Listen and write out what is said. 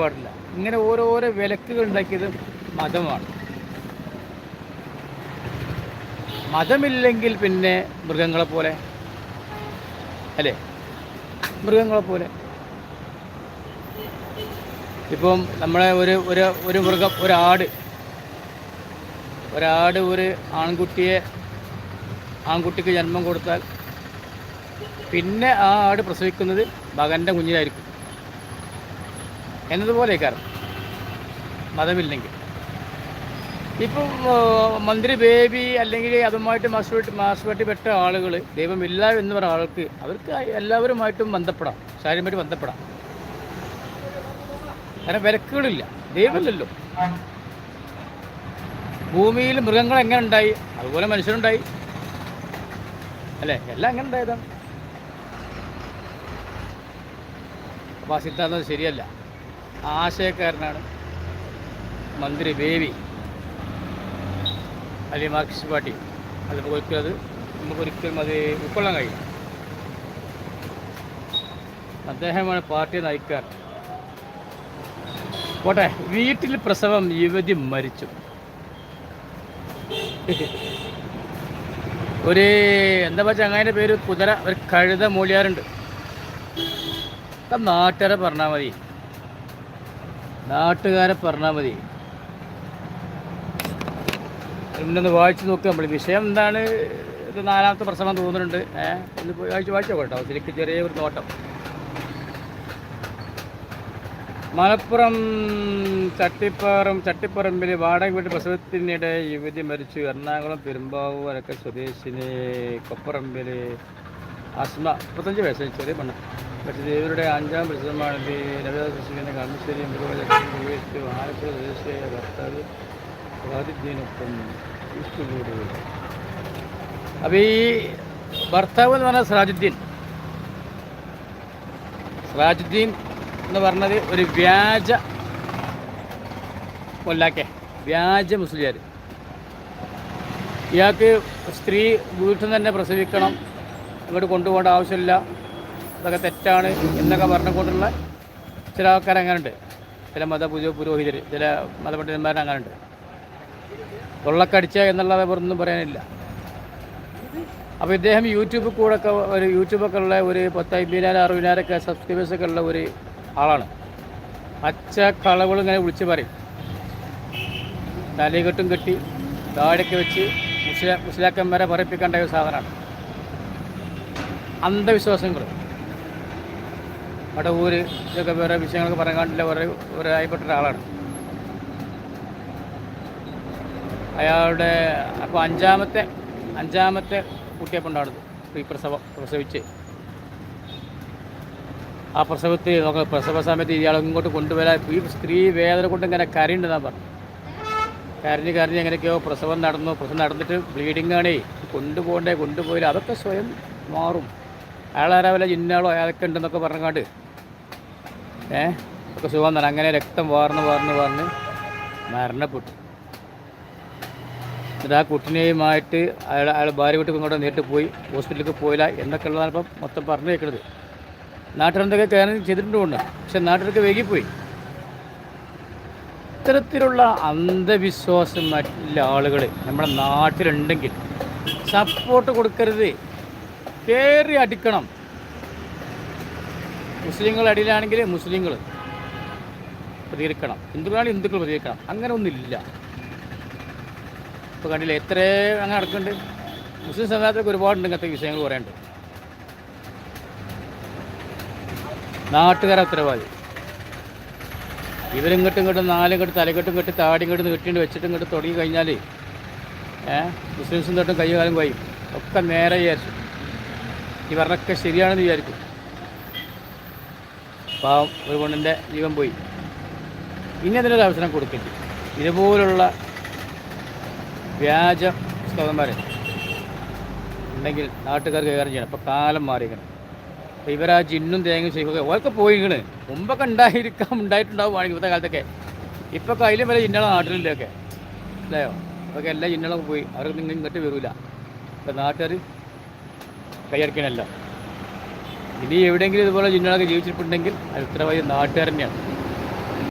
പാടില്ല. ഇങ്ങനെ ഓരോരോ വിലക്കുകൾ ഉണ്ടാക്കിയത് മതമാണ്. മതമില്ലെങ്കിൽ പിന്നെ മൃഗങ്ങളെ പോലെ അല്ലേ? മൃഗങ്ങളെ പോലെ. ഇപ്പം നമ്മളെ ഒരു ഒരു ഒരു മൃഗം ഒരാട് ഒരാട് ഒരു ആൺകുട്ടിയെ ആൺകുട്ടിക്ക് ജന്മം കൊടുത്താൽ പിന്നെ ആ ആട് പ്രസവിക്കുന്നത് മകന്റെ കുഞ്ഞിലായിരിക്കും എന്നതുപോലെ കാരണം മതമില്ലെങ്കിൽ. ഇപ്പം ആ, മന്ത്രി ബേബി അല്ലെങ്കിൽ അതുമായിട്ട് മാസ്പെട്ടി മാസ്പെട്ടി പെട്ട ആളുകൾ ദൈവമില്ല എന്ന് പറഞ്ഞ ആൾക്ക് അവർക്ക് എല്ലാവരുമായിട്ടും ബന്ധപ്പെടാം. ശാരീരമായിട്ട് ബന്ധപ്പെടാം. കാരണം വിലക്കുകളില്ല ദൈവമില്ലല്ലോ. ഭൂമിയിൽ മൃഗങ്ങൾ എങ്ങനെ ഉണ്ടായി? അതുപോലെ മനുഷ്യരുണ്ടായി. അല്ലേ? എല്ലാം എങ്ങനെ ഉണ്ടായതാണ്. അപ്പോൾ ആ സിദ്ധാന്തം ശരിയല്ല. ആശയക്കാരനാണ് മന്ത്രി ബേബി. അല്ലെങ്കിൽ മാർക്സിസ്റ്റ് പാർട്ടി. അത് നമുക്ക് അത് നമുക്ക് ഒരിക്കലും അത് ഉൾക്കൊള്ളാൻ കഴിയും അദ്ദേഹമാണ് പാർട്ടി നയിക്കാൻ പോട്ടെ വീട്ടിൽ പ്രസവം യുവതി മരിച്ചു. ഒരു എന്താ പറയുക ചങ്ങാതിന്റെ പേര് കുതിര ഒരു കഴുത മൂളിയാറുണ്ട്. നാട്ടുകാരെ പറഞ്ഞാൽ മതി. നാട്ടുകാരെ പറഞ്ഞാൽ മതി. ഇന്നൊന്ന് വായിച്ചു നോക്കുക നമ്മൾ വിഷയം എന്താണ്? ഇത് നാലാമത്തെ പ്രസവം തോന്നുന്നുണ്ട്. ഏഹ് ഒന്ന് വായിച്ച് വായിച്ചോ കേട്ടോ ശരിക്കും ചെറിയ ഒരു നോട്ടം. മലപ്പുറം ചട്ടിപ്പാറം ചട്ടിപ്പറമ്പിൽ വാടക വീട് പ്രസവത്തിനിടെ യുവതി മരിച്ചു. എറണാകുളം പെരുമ്പാവൂരൊക്കെ സ്വദേശിനി കൊപ്പറമ്പിൽ അസ്മ മുപ്പത്തഞ്ച് വയസ്സായി. ചെറിയ പെണ്ണ്. പക്ഷേ ഇവരുടെ അഞ്ചാം പ്രസിദ്ധമാണ് നവജാത ശിശുവിനെ കർമ്മശ്ശേരി മൃഗവചനം സ്വദേശിയായ ഭർത്താവ് വാദിദ്യനൊപ്പം ഇഷ്ടകൂടി അപ്പോൾ ഈ ഭർത്താവ് എന്ന് പറഞ്ഞാൽ സിറാജുദ്ദീൻ. സിറാജുദ്ദീൻ എന്ന് പറഞ്ഞത് ഒരു വ്യാജ കൊല്ലാക്കെ വ്യാജ മുസ്ലിയാർ ഇയാൾക്ക് സ്ത്രീ വീട്ടിൽ നിന്ന് തന്നെ പ്രസവിക്കണം ഇവിടെ കൊണ്ടുപോകേണ്ട ആവശ്യമില്ല. ഇതൊക്കെ തെറ്റാണ് എന്നൊക്കെ പറഞ്ഞുകൊണ്ടുള്ള ചില ആൾക്കാർ അങ്ങനെ ഉണ്ട് ചില മത പുരോ പുരോഹിതർ ചില മതപണ്ഡിതന്മാർ അങ്ങനെ ഉണ്ട് തൊള്ളക്കടിച്ച എന്നുള്ളത് ഒന്നും പറയാനില്ല. അപ്പോൾ ഇദ്ദേഹം യൂട്യൂബിൽ കൂടെ ഒക്കെ ഒരു യൂട്യൂബൊക്കെ ഉള്ള ഒരു പത്ത് അമ്പതിനായിരം അറുപതിനായിരമൊക്കെ സബ്സ്ക്രൈബേഴ്സൊക്കെ ഉള്ള ഒരു ആളാണ്. അച്ച കളവുകൾ ഇങ്ങനെ വിളിച്ച് പറയും. തലകെട്ടും കെട്ടി താഴെയൊക്കെ വെച്ച് മുസ്ലിം മുസ്ലിയാക്കന്മാരെ പറയിപ്പിക്കേണ്ട ഒരു സാധനമാണ്. അന്ധവിശ്വാസങ്ങൾ അടവൂര് ഇതൊക്കെ വേറെ വിഷയങ്ങളൊക്കെ പറയാൻ കാണില്ല ഒരു ആയിപ്പെട്ട ഒരാളാണ്. അയാളുടെ അപ്പോൾ അഞ്ചാമത്തെ അഞ്ചാമത്തെ കുട്ടിയെ കൊണ്ടാണത് ഈ പ്രസവം പ്രസവിച്ച് ആ പ്രസവത്തിൽ നമുക്ക് പ്രസവ സമയത്ത് ഇയാൾ ഇങ്ങോട്ട് കൊണ്ടുവരാൻ ഈ സ്ത്രീ വേദന കൊണ്ട് ഇങ്ങനെ കരയുണ്ടെന്നാണ് പറഞ്ഞു കരഞ്ഞ് കരഞ്ഞ് എങ്ങനെയൊക്കെയോ പ്രസവം നടന്നു. പ്രസവം നടന്നിട്ട് ബ്ലീഡിങ് ആണേ. കൊണ്ടുപോകണ്ടേ കൊണ്ടുപോയില്ല. അതൊക്കെ സ്വയം മാറും. അയാളാരാ വല്ല ജിന്നാളോ അയാളൊക്കെ ഉണ്ടെന്നൊക്കെ പറഞ്ഞങ്ങാണ്ട്. ഏ? ഒക്കെ സുഖം തന്നെ. അങ്ങനെ രക്തം വാർന്ന് വാർന്ന് വാർന്ന് മരണപ്പെട്ടു. എന്നിട്ട് ആ കുട്ടിനെയുമായിട്ട് അയാൾ അയാൾ ഭാര്യ വീട്ടിൽ ഇങ്ങോട്ട് നേരിട്ട് പോയി ഹോസ്പിറ്റലിലേക്ക് പോയില്ല എന്നൊക്കെ ഉള്ളതാണ് ഇപ്പം മൊത്തം പറഞ്ഞു കേൾക്കുന്നത് നാട്ടിലെന്തൊക്കെ കയറി ചെയ്തിട്ടുണ്ട് പക്ഷെ നാട്ടിലൊക്കെ വൈകിപ്പോയി. ഇത്തരത്തിലുള്ള അന്ധവിശ്വാസം മറ്റുള്ള ആളുകൾ നമ്മുടെ നാട്ടിലുണ്ടെങ്കിൽ സപ്പോർട്ട് കൊടുക്കരുത്. കയറി അടിക്കണം. മുസ്ലിങ്ങൾ അടിയിലാണെങ്കിൽ മുസ്ലിങ്ങൾ പ്രതികരിക്കണം. ഹിന്ദുക്കളാണെങ്കിൽ ഹിന്ദുക്കൾ പ്രതികരിക്കണം. അങ്ങനെ ഒന്നുമില്ല ഇപ്പോൾ കണ്ടില്ല എത്ര അങ്ങനെ നടക്കുന്നുണ്ട്. മുസ്ലിം സമുദായത്തിലൊക്കെ ഒരുപാടുണ്ട് ഇങ്ങനത്തെ വിഷയങ്ങൾ പറയാനുണ്ട്. നാട്ടുകാരെ ഉത്തരവാദി. ഇവരിങ്ങോട്ടും ഇങ്ങോട്ടും നാലും ഇങ്ങോട്ട് തലക്കെട്ടും കെട്ടി താടി ഇങ്ങോട്ട് കെട്ടിയിട്ട് വെച്ചിട്ട് ഇങ്ങോട്ട് തുടങ്ങി കഴിഞ്ഞാൽ മുസ്ലിംസും തൊട്ടും കൈകാലം പോയി ഒക്കെ നേരെ വിചാരിച്ചു. ഈ പറഞ്ഞൊക്കെ ശരിയാണെന്ന് വിചാരിക്കും. പാവം ഒരു പെണ്ണിന്റെ ജീവൻ പോയി. ഇനി അതിനൊരു അവസരം കൊടുക്കില്ല ഇതുപോലുള്ള വ്യാജ പുസ്തകന്മാരെ ഉണ്ടെങ്കിൽ നാട്ടുകാർ കൈകാര്യം ചെയ്യണം. ഇപ്പോൾ കാലം മാറിയിരിക്കണം അപ്പോൾ ഇവരാ ജിന്നും തേങ്ങയും ചെയ്യുക ഓരൊക്കെ പോയിക്കണ്. മുമ്പൊക്കെ ഉണ്ടായിരിക്കാം ഉണ്ടായിട്ടുണ്ടാവുകയാണെങ്കിൽ ഇപ്പോഴത്തെ കാലത്തൊക്കെ. ഇപ്പോൾ കയ്യിലും വരെ ജിന്നള നാട്ടിലൊക്കെ അല്ലയോ അതൊക്കെ എല്ലാ ജിന്നളും പോയി. അവർക്ക് നിങ്ങൾ ഇങ്ങോട്ട് വരില്ല ഇപ്പം നാട്ടുകാർ കൈയടക്കണമല്ലോ ഇനി എവിടെയെങ്കിലും ഇതുപോലെ ജിന്നുകളൊക്കെ ജീവിച്ചിട്ടുണ്ടെങ്കിൽ അത് ഉത്തരവാദി തന്നെയാണ്